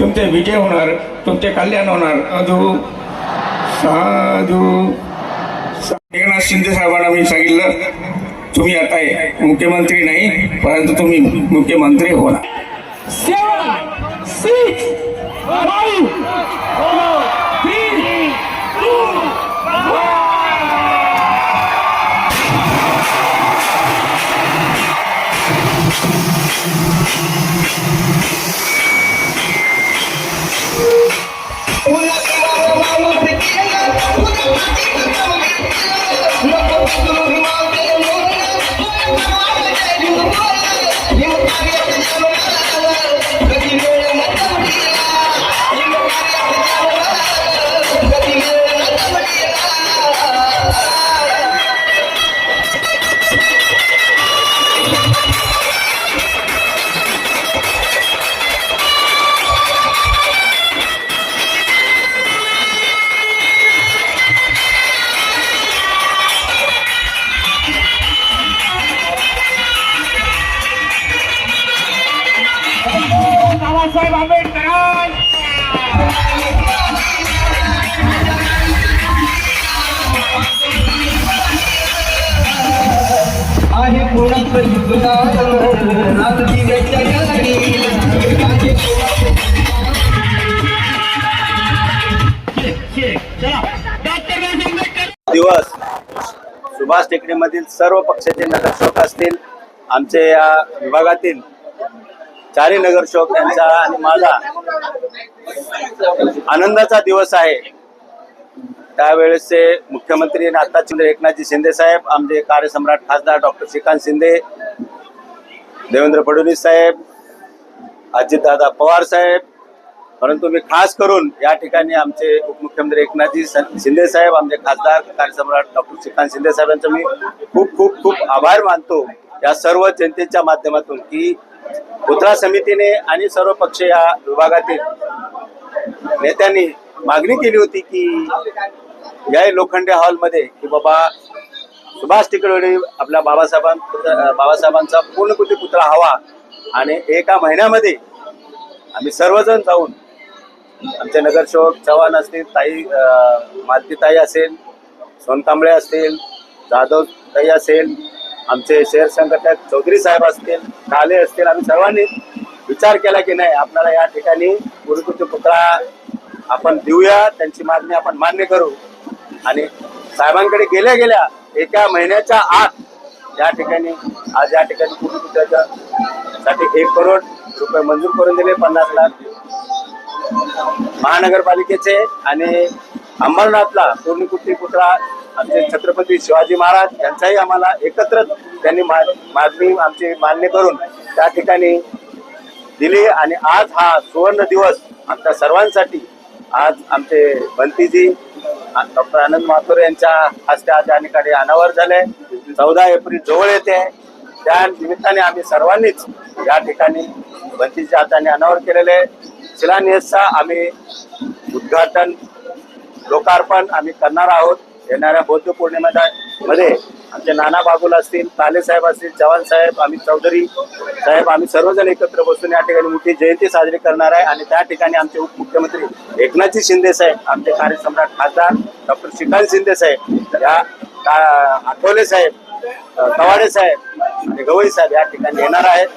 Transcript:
तुमचे विजय होणार तुमचे कल्याण होणार. साधू साधू. सा- एकनाथ शिंदे साहेबांना मी सांगितलं तुम्ही आता मुख्यमंत्री नाही परंतु तुम्ही मुख्यमंत्री होणार. Wala बाबासाहेब आंबेडकर आहे कोणाचं युगदान दिवस. सुभाष टेकडीमधील सर्व पक्षाचे नगरसेवक असतील आमचे या विभागातील चारही नगरसेवक यांचा आणि माझा आनंदाचा दिवस आहे. त्यावेळेसचे मुख्यमंत्री नाथचंद्र एकनाथजी शिंदे साहेब आमचे कार्यसम्राट खासदार डॉक्टर श्रीकांत शिंदे देवेंद्र फडणवीस साहेब अजितदादा पवार साहेब परंतु मी खास करून या ठिकाणी आमचे उपमुख्यमंत्री एकनाथजी शिंदे साहेब आमचे खासदार कार्यसम्राट डॉक्टर श्रीकांत शिंदे साहेबांचं मी खूप खूप खूप आभार मानतो. या सर्व जनतेच्या माध्यमातून की पुतळा समितीने आणि सर्व पक्ष या विभागातील नेत्यांनी मागणी केली होती की या लोखंडे हॉलमध्ये की बाबा सुभाष टिकडवडी आपल्या बाबासाहेबां बाबासाहेबांचा पूर्णकृती पुतळा हवा आणि एका महिन्यामध्ये आम्ही सर्वजण जाऊन आमचे नगरसेवक चव्हाण असतील ताई मालती ताई असेल सोनकांबळे असतील जाधव ताई असेल आमचे शहर संघटक चौधरी साहेब असतील काले असतील आम्ही सर्वांनी विचार केला की नाही आपल्याला या ठिकाणी गुरुकृती पुतळा आपण देऊया त्यांची मागणी आपण मान्य करू. आणि साहेबांकडे गेल्या गेल्या एका महिन्याच्या आत या ठिकाणी आज या ठिकाणी गुरुकृत्याच्या साठी एक करोड रुपये मंजूर करून दिले पन्नास लाख. महानगरपालिकेचे आणि अंबरनाथला पूर्णकुटी पुतळा आमचे छत्रपती शिवाजी महाराज यांचाही आम्हाला एकत्र त्यांनी मा- मागणी आमची मान्य करून त्या ठिकाणी दिली आणि आज हा सुवर्ण दिवस आमच्या सर्वांसाठी आज आमचे बंतीजी डॉक्टर आनंद माथुर यांच्या हस्ते आज या ठिकाणी अनावर झाले. चौदा एप्रिल जवळ येते. त्या निमित्ताने आम्ही सर्वांनीच या ठिकाणी बंतीच्या हाताने अनावर केलेले शिलान्यासचा आम्ही उद्घाटन लोकार्पण आम्ही करणार आहोत. येणाऱ्या बौद्ध पौर्णिमेच्या मध्ये आमचे नाना बाबूल असतील ताले साहेब असतील चव्हाण साहेब आम्ही चौधरी साहेब आम्ही सर्वजण एकत्र बसून या ठिकाणी मोठी जयंती साजरी करणार आहे आणि त्या ठिकाणी आमचे उपमुख्यमंत्री एकनाथजी शिंदे साहेब आमचे कार्यसम्राट खासदार डॉक्टर श्रीकांत शिंदे साहेब या का- आठवले साहेब कवाडे साहेब आणि गवई साहेब या ठिकाणी येणार आहेत.